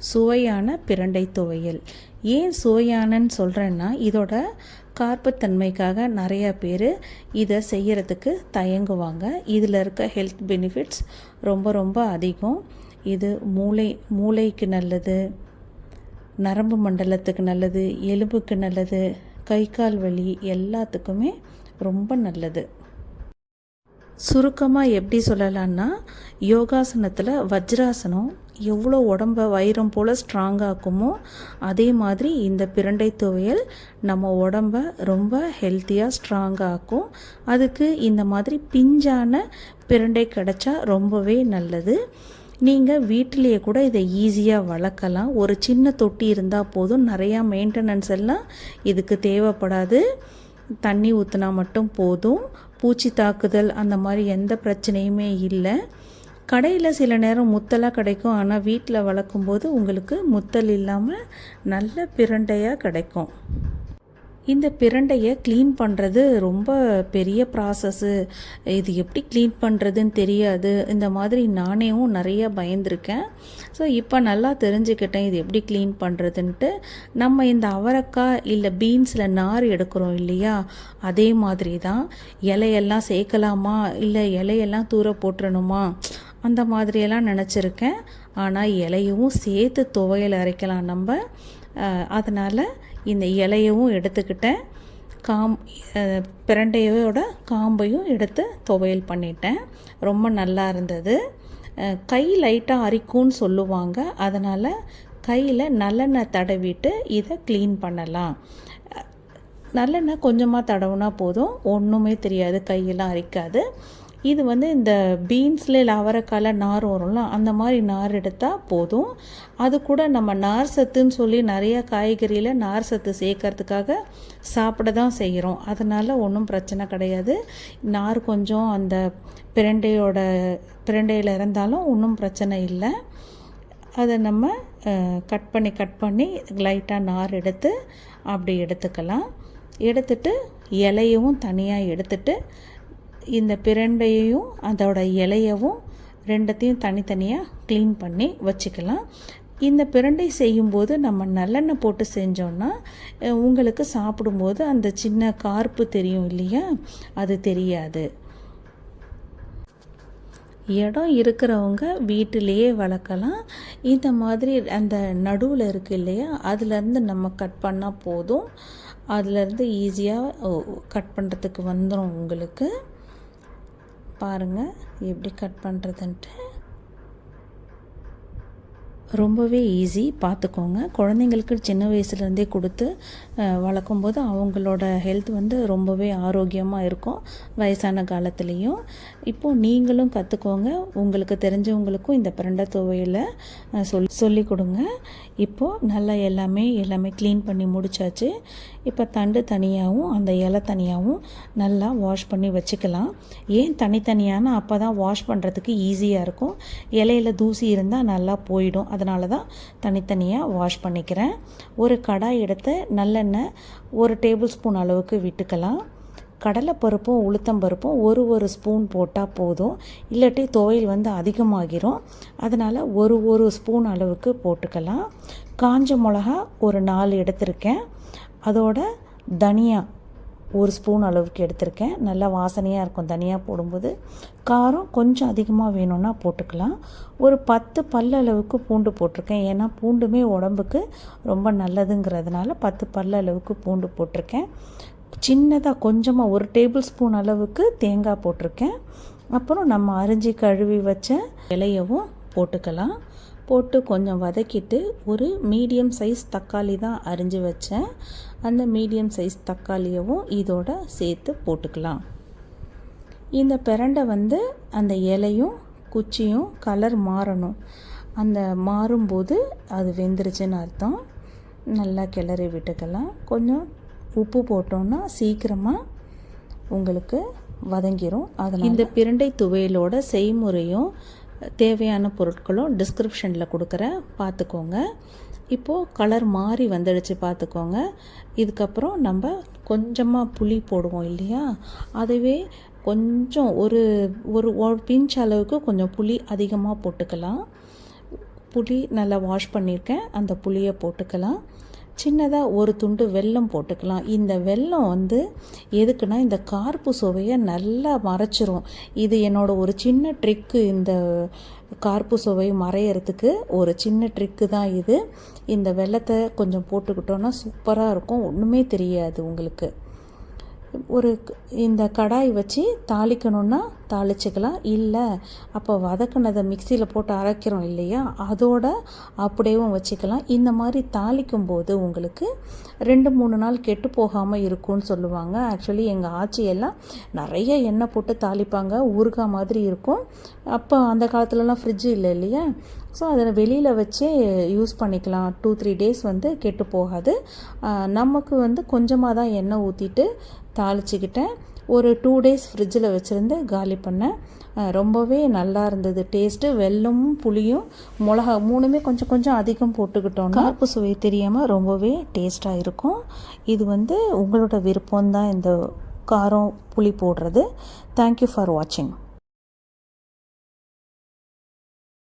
சுவையான பிரண்டை துவையல். ஏன் சுவையானன்னு சொல்கிறேன்னா இதோட கார்பத்தன்மைக்காக நிறைய பேர் இதை செய்கிறதுக்கு தயங்குவாங்க. இதில் இருக்க ஹெல்த் பெனிஃபிட்ஸ் ரொம்ப ரொம்ப அதிகம். இது மூளை மூளைக்கு நல்லது நரம்பு மண்டலத்துக்கு நல்லது எலும்புக்கு நல்லது கை கால் வலி எல்லாத்துக்குமே ரொம்ப நல்லது. சுருக்கமாக எப்படி சொல்லலான்னா யோகாசனத்தில் வஜ்ராசனம் எவ்வளோ உடம்ப வைரம் போல் ஸ்ட்ராங்காக்குமோ அதே மாதிரி இந்த பிரண்டை துவையல் நம்ம உடம்ப ரொம்ப ஹெல்த்தியாக ஸ்ட்ராங்காக்கும் அதுக்கு இந்த மாதிரி பிஞ்சான பிரண்டை கிடச்சா ரொம்பவே நல்லது. நீங்கள் வீட்டிலேயே கூட இதை ஈஸியாக வளர்க்கலாம். ஒரு சின்ன தொட்டி இருந்தால் போதும். நிறையா மெயின்டெனன்ஸ் எல்லாம் இதுக்கு தேவைப்படாது. தண்ணி ஊற்றினா மட்டும் போதும். பூச்சி தாக்குதல் அந்த மாதிரி எந்த பிரச்சனையுமே இல்லை. கடையில் சில நேரம் முத்தலாக கிடைக்கும். ஆனால் வீட்டில் வளர்க்கும்போது உங்களுக்கு முத்தல் இல்லாமல் நல்ல பிரண்டையாக கிடைக்கும். இந்த பிரண்டையை க்ளீன் பண்ணுறது ரொம்ப பெரிய ப்ராசஸ்ஸு இது எப்படி க்ளீன் பண்ணுறதுன்னு தெரியாது. இந்த மாதிரி நானேவும் நிறைய பயந்துருக்கேன். ஸோ இப்போ நல்லா தெரிஞ்சுக்கிட்டேன் இது எப்படி க்ளீன் பண்ணுறதுன்ட்டு நம்ம இந்த அவரைக்காய் இல்லை பீன்ஸில் நார் எடுக்கிறோம் இல்லையா? அதே மாதிரி தான். இலையெல்லாம் சேர்க்கலாமா? இல்லை இலையெல்லாம் தூர போட்டுறணுமா? அந்த மாதிரியெல்லாம் நினச்சிருக்கேன். ஆனால் இலையவும் சேர்த்து துவையல் அரைக்கலாம் நம்ம. அதனால் இந்த இலையவும் எடுத்துக்கிட்டேன். காம் பிரண்டையோட காம்பையும் எடுத்து துவையல் பண்ணிட்டேன். ரொம்ப நல்லா இருந்தது. கை லைட்டாக அரிக்கும்னு சொல்லுவாங்க. அதனால் கையில் நல்லெண்ணெய் தடவிட்டு இதை க்ளீன் பண்ணலாம். நல்லெண்ணெய் கொஞ்சமாக தடவுனா போதும். ஒன்றுமே தெரியாது. கையெல்லாம் அரிக்காது. இது வந்து இந்த பீன்ஸில் இல்லை அவரைக்காயில் நார் வரும்ல அந்த மாதிரி நார் எடுத்தால் போதும். அது கூட நம்ம நார் சத்துன்னு சொல்லி நிறைய காய்கறியில் நார் சத்து சேர்க்கறதுக்காக சாப்பிட தான் செய்கிறோம் அதனால் ஒன்றும் பிரச்சனை கிடையாது. நார் கொஞ்சம் அந்த பிரண்டையோட பிரண்டையில் இருந்தாலும் ஒன்றும் பிரச்சனை இல்லை. அதை நம்ம கட் பண்ணி கட் பண்ணி லைட்டாக நார் எடுத்து அப்படி எடுத்துக்கலாம். எடுத்துட்டு இலையவும் தனியாக எடுத்துட்டு இந்த பிரண்டையையும் அதோட இலையவும் ரெண்டத்தையும் தனித்தனியாக க்ளீன் பண்ணி வச்சுக்கலாம். இந்த பிரண்டை செய்யும்போது நம்ம நல்லெண்ணெய் போட்டு செஞ்சோன்னா உங்களுக்கு சாப்பிடும்போது அந்த சின்ன கார்ப்பு தெரியும் இல்லையா? அது தெரியாது. இடம் இருக்கிறவங்க வீட்டிலையே வளர்க்கலாம். இந்த மாதிரி அந்த நடுவில் இருக்குது இல்லையா? அதுலேருந்து நம்ம கட் பண்ணால் போதும். அதுலேருந்து ஈஸியாக கட் பண்ணுறதுக்கு வந்துடும் உங்களுக்கு. பாருங்கள் எப்படி கட் பண்ணுறதுன்ட்டு ரொம்பவே ஈஸி பார்த்துக்கோங்க குழந்தைங்களுக்கு சின்ன வயசுலேருந்தே கொடுத்து வளர்க்கும்போது அவங்களோட ஹெல்த் வந்து ரொம்பவே ஆரோக்கியமாக இருக்கும் வயசான காலத்துலேயும். இப்போது நீங்களும் கற்றுக்கோங்க உங்களுக்கு தெரிஞ்சவங்களுக்கும் இந்த பிரண்டை துவையில் சொல் சொல்லி கொடுங்க. இப்போது நல்லா எல்லாமே எல்லாமே க்ளீன் பண்ணி முடிச்சாச்சு. இப்போ தண்டு தனியாகவும் அந்த இலை தனியாகவும் நல்லா வாஷ் பண்ணி வச்சுக்கலாம். ஏன் தனித்தனியான அப்போ தான் வாஷ் பண்ணுறதுக்கு ஈஸியாக இருக்கும். இலையில் தூசி இருந்தால் நல்லா போயிடும். அதனால தான் தனித்தனியாக வாஷ் பண்ணிக்கிறேன். ஒரு கடாய் எடுத்து நல்லெண்ணெய் ஒரு டேபிள் ஸ்பூன் அளவுக்கு விட்டுக்கலாம். கடலைப்பருப்பும் உளுத்தம்பருப்பும் ஒரு ஒரு ஸ்பூன் போட்டால் போதும். இல்லாட்டி துவையல் வந்து அதிகமாகிரும். அதனால் ஒரு ஒரு ஸ்பூன் அளவுக்கு போட்டுக்கலாம். காஞ்ச மிளகா ஒரு நாலு எடுத்திருக்கேன். அதோட தனியா ஒரு ஸ்பூன் அளவுக்கு எடுத்திருக்கேன். நல்லா வாசனையாக இருக்கும். தனியாக போடும்போது காரம் கொஞ்சம் அதிகமாக வேணும்னா போட்டுக்கலாம். ஒரு பத்து பல் அளவுக்கு பூண்டு போட்டிருக்கேன். ஏன்னா பூண்டுமே உடம்புக்கு ரொம்ப நல்லதுங்கிறதுனால பத்து பல் அளவுக்கு பூண்டு போட்டிருக்கேன். சின்னதாக கொஞ்சமாக ஒரு டேபிள் ஸ்பூன் அளவுக்கு தேங்காய் போட்டிருக்கேன். அப்புறம் நம்ம அரிஞ்சி கழுவி வச்ச இலையவும் போட்டுக்கலாம். போட்டு கொஞ்சம் வதக்கிட்டு ஒரு மீடியம் சைஸ் தக்காளி தான் அரிஞ்சு வச்சேன். அந்த மீடியம் சைஸ் தக்காளியவும் இதோட சேர்த்து போட்டுக்கலாம். இந்த பிரண்டை வந்து அந்த இலையும் குச்சியும் கலர் மாறணும். அந்த மாறும்போது அது வெந்துருச்சுன்னு அர்த்தம். நல்லா கிளறி விட்டுக்கலாம். கொஞ்சம் உப்பு போட்டோன்னா சீக்கிரமாக உங்களுக்கு வதங்கிரும். அதில் இந்த பிரண்டை துவையலோட செய்முறையும் தேவையான பொருட்களும் டிஸ்கிரிப்ஷனில் கொடுக்குறேன். பார்த்துக்கோங்க. இப்போது கலர் மாறி வந்துடுச்சு பார்த்துக்கோங்க. இதுக்கப்புறம் நம்ம கொஞ்சமாக புளி போடுவோம் இல்லையா? அதுவே கொஞ்சம் ஒரு ஒரு ஒரு பிஞ்ச் அளவுக்கு கொஞ்சம் புளி அதிகமாக போட்டுக்கலாம். புளி நல்லா வாஷ் பண்ணியிருக்கேன். அந்த புளியை போட்டுக்கலாம். சின்னதாக ஒரு துண்டு வெல்லம் போட்டுக்கலாம். இந்த வெல்லம் வந்து எதுக்குன்னா இந்த கார்ப்பு சுவையை நல்லா மறைச்சிரும். இது என்னோடய ஒரு சின்ன ட்ரிக்கு இந்த கார்ப்பு சுவை மறையறதுக்கு ஒரு சின்ன ட்ரிக்கு தான் இது. இந்த வெல்லத்தை கொஞ்சம் போட்டுக்கிட்டோன்னா சூப்பராக இருக்கும். ஒன்றுமே தெரியாது உங்களுக்கு. ஒரு இந்த கடாய் வச்சு தாளிக்கணுன்னா தாளிச்சுக்கலாம். இல்லை அப்போ வதக்குனதை மிக்சியில் போட்டு அரைக்கிறோம் இல்லையா? அதோட அப்படியேவும் வச்சுக்கலாம். இந்த மாதிரி தாளிக்கும் போது உங்களுக்கு ரெண்டு மூணு நாள் கெட்டு போகாமல் இருக்கும்னு சொல்லுவாங்க. ஆக்சுவலி எங்கள் ஆச்சியெல்லாம் நிறைய எண்ணெய் போட்டு தாளிப்பாங்க. ஊறுகாய் மாதிரி இருக்கும். அப்போ அந்த காலத்துலலாம் ஃப்ரிட்ஜு இல்லை இல்லையா? ஸோ அதை வெளியில் வச்சே யூஸ் பண்ணிக்கலாம். டூ த்ரீ டேஸ் வந்து கெட்டு போகாது. நமக்கு வந்து கொஞ்சமாக தான் எண்ணெய் ஊற்றிட்டு தாளிச்சுக்கிட்டேன். ஒரு டூ டேஸ் ஃப்ரிட்ஜில் வச்சுருந்து காலி பண்ணேன் ரொம்பவே நல்லா இருந்தது. டேஸ்ட்டு வெல்லமும் புளியும் மிளகா மூணுமே கொஞ்சம் கொஞ்சம் அதிகம் போட்டுக்கிட்டோம்னா காப்பு சுவை தெரியாமல் ரொம்பவே டேஸ்ட்டாக இருக்கும். இது வந்து உங்களோட விருப்பம்தான் இந்த காரம் புளி போடுறது. தேங்க்யூ ஃபார் வாட்சிங்